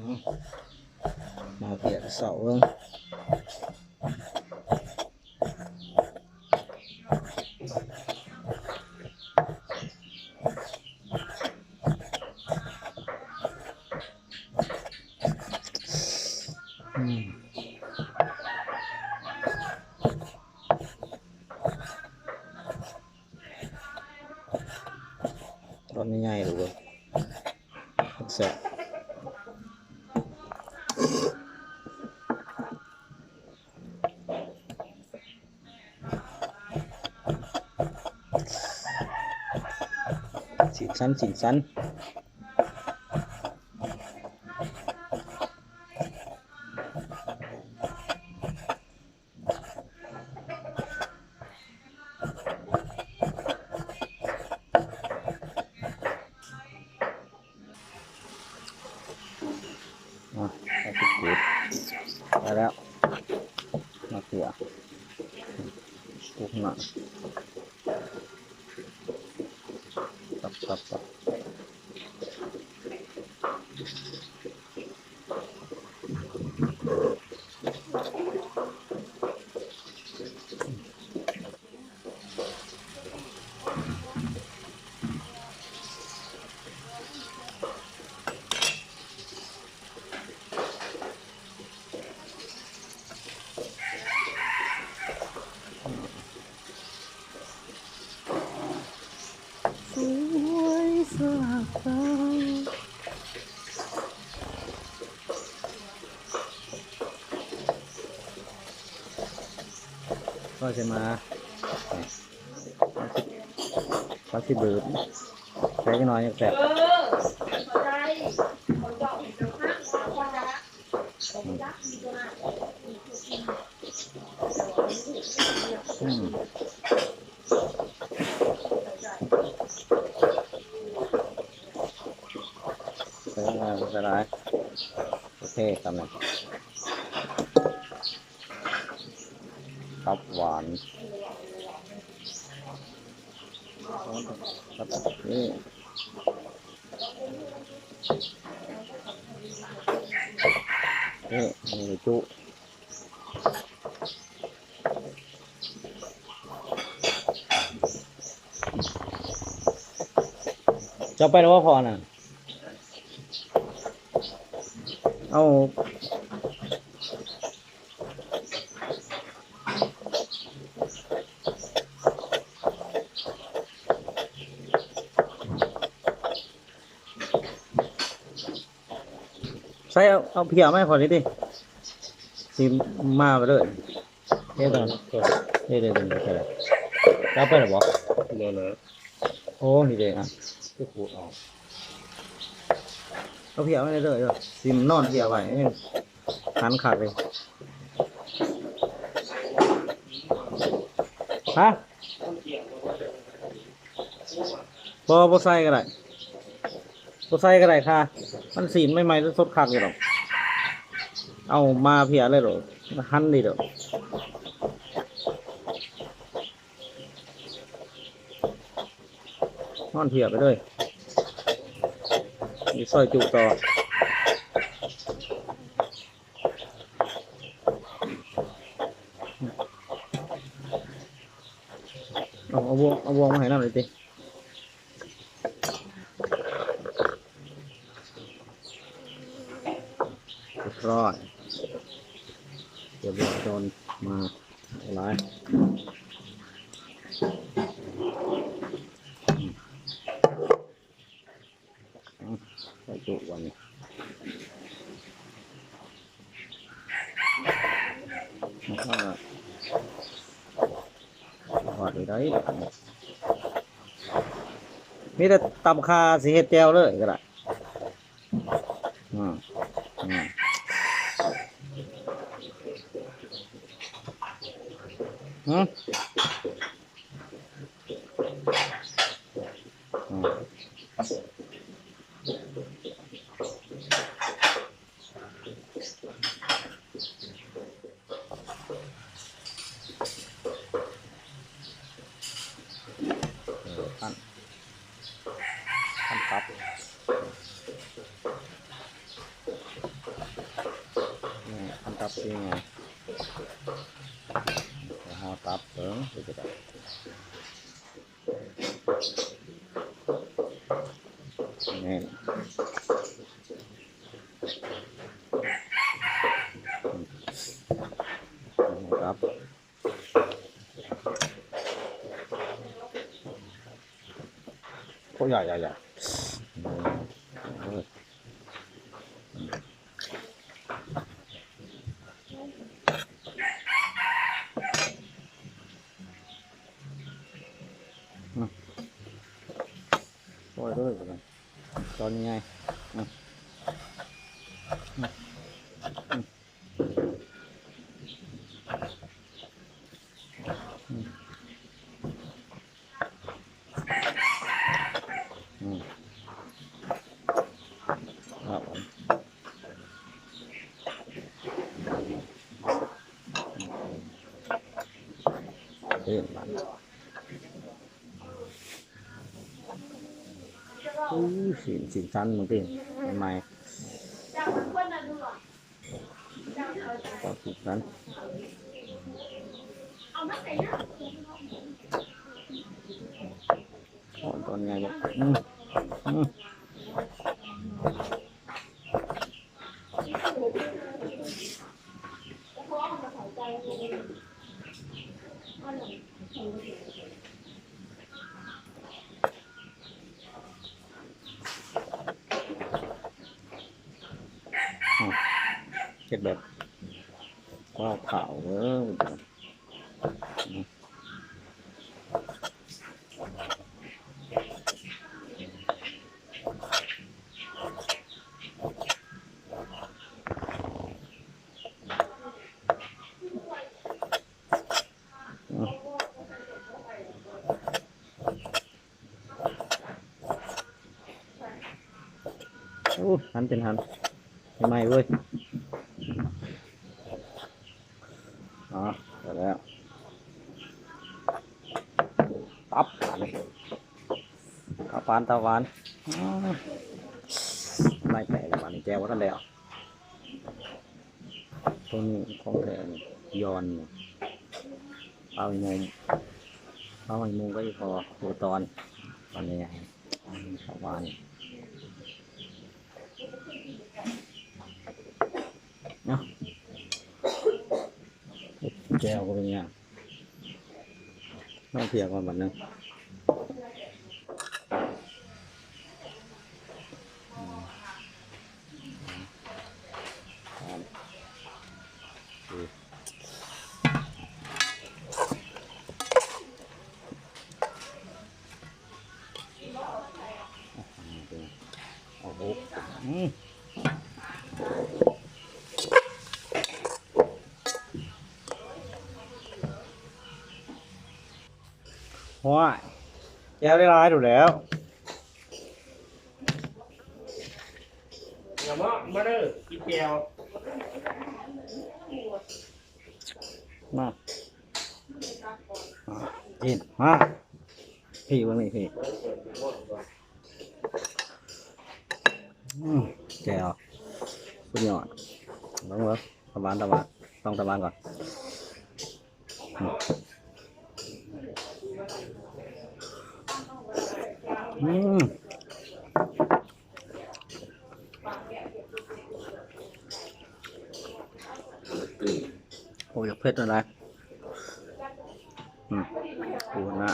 มมาเปียกเสาเสั้นสินสั้น ตับตับตับ สวยสลับตา ก็จะมาพักที่เบิร์ดใช้กันหน่อยยังแสบ เออเข้าใจคนเจาะอีกแล้วนะคนละคนละมีตัวน่ะ อืมใช้งานสลาย โอเคทำเลยตับหวานตับนี่นี่มีจุจะไปแล้วว่าพอน่ะ เอาใส่เอาเอาเพียไหมาให้พอนี้ดิสิมาไปเลยเฮ้ยตอนเฮ้ยเดี๋ยวเดี๋ยวเดี๋ยวเดี๋ยวรับไปหรอบอกบ่นะโอ้นี่เด็กอะก็ขูดออก เอาเพียไม่ได้เลยเด้อซิมนอนเพียไว้หันขาดเลยฮะบอบใส่ก็ได้บใส่ก็ได้ค่ะ มันสีนไม่ไหม้สดคักอยู่หรอก เอามาเพียเลยหรอหันดีเด้ออนอนเพียไปเลย มีซอยจุต่อเอาเอาวงเอาวงมาให้น้ำเลยสิร้อยเดี๋ยวโดนมาหลายอืมเอาใส่จุวันนี้แล้วก็ห อดไปได้บัดนี้มีแต่ตำคาสีเห็ดแจวเลยก็ได้อืมอืมอืมอืมเออท่านท่านครับ ตับยังไงหาตับเบิ้งไปจะได้นี่ครับโอ้ยใหญ่ใหญ่ใหญ่เออ ปล่อยด้วยก่อตอนยังไงอะอะอืมอืมอืมครับผมเห็นมันอู้ สินสินชั้นมึงเป็นทำไมจับมันคนน่ะดูหรอจับเอาใจก็สินชั้นเอามาใส่หน้าอ๋อตอนไงบอกอืมอืม เพราะว่ามันหายใจเองมันหลัง เช็ดแบบว้าวขาวเอออืมอืมโอ้หันเป็นหันไม่เว้ย อ๋อเสร็จแล้วตับนี่ตานตาหวานไม่แตกเลยวันนี้แจวว่าท่านแล้วตัวนี้ของแทนยอนนี่เอาอีกมุมเอาอีกมุมก็จะพอตัวตอนตอนนี้ตาหวานเนาะแก้วก็เป็นอย่างต้องเพียก่อนบัดนึงอืมอืมอืมโอ้โหอืม ว้ายแก้วได้ร้ายถูกแล้วอย่ามามาเด้อกินแก้วมากินมาพี่วันนี้พี่อืมแก้วสุดยอดลองเลยตะบานตะบานต้องตะบานก่อน อืมโอ้ยเผ็ดอะไรอืมปูนะ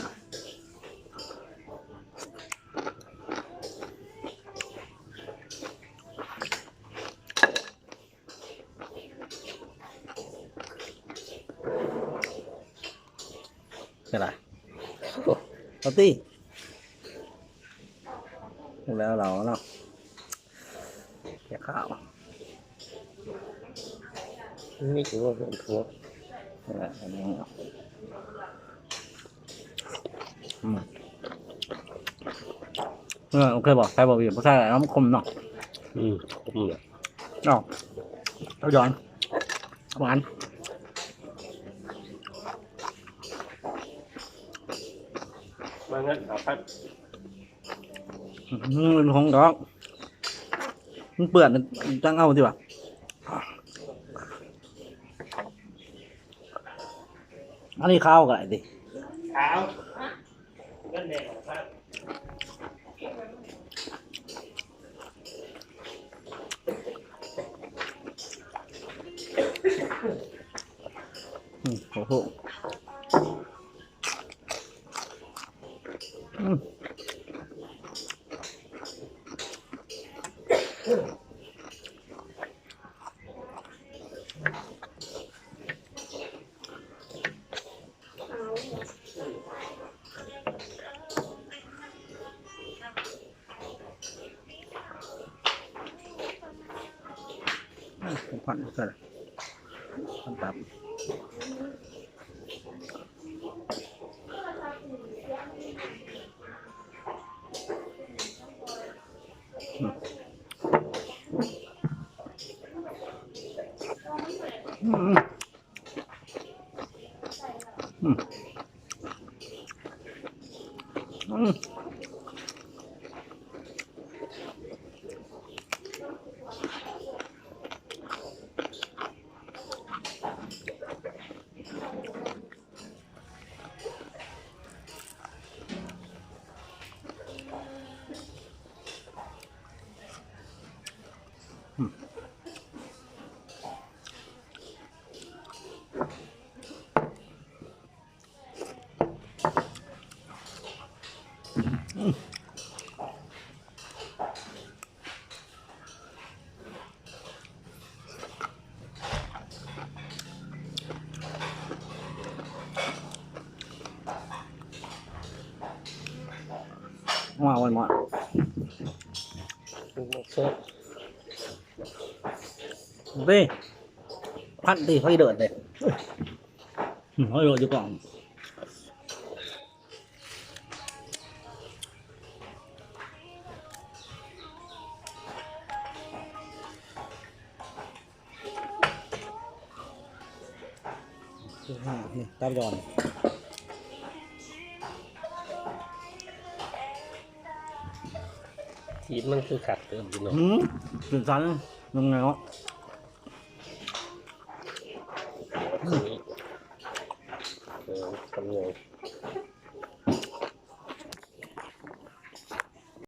cái này có tí แล้วเราเนาะแกะข้าว นี่ถือว่าเป็นทัวนี่แหละอันนี้เนาะอืมเออโอเคบอกใครบอกอยู่เพราะใช่แล้วคมเนาะอืมผมเนี่ยเนาะเอาย้อนหวานมางั้นเอาพัดมันของดอกมันเปื่อนจังเอาดีกว่า อันนี้ข้าวกันดิขาวเงินแดงครับอืมโอ้โหอื ผมพันกันพันตับอืมอืมอืมมานมาเช็ค đi พันตีเขาอีเดินเลยอืม เขาอีเดินอยู่ก่อนนี่ตาีมันคือขัดเติมพี่น้องหืมสุดสันยังไงวะนี่เอ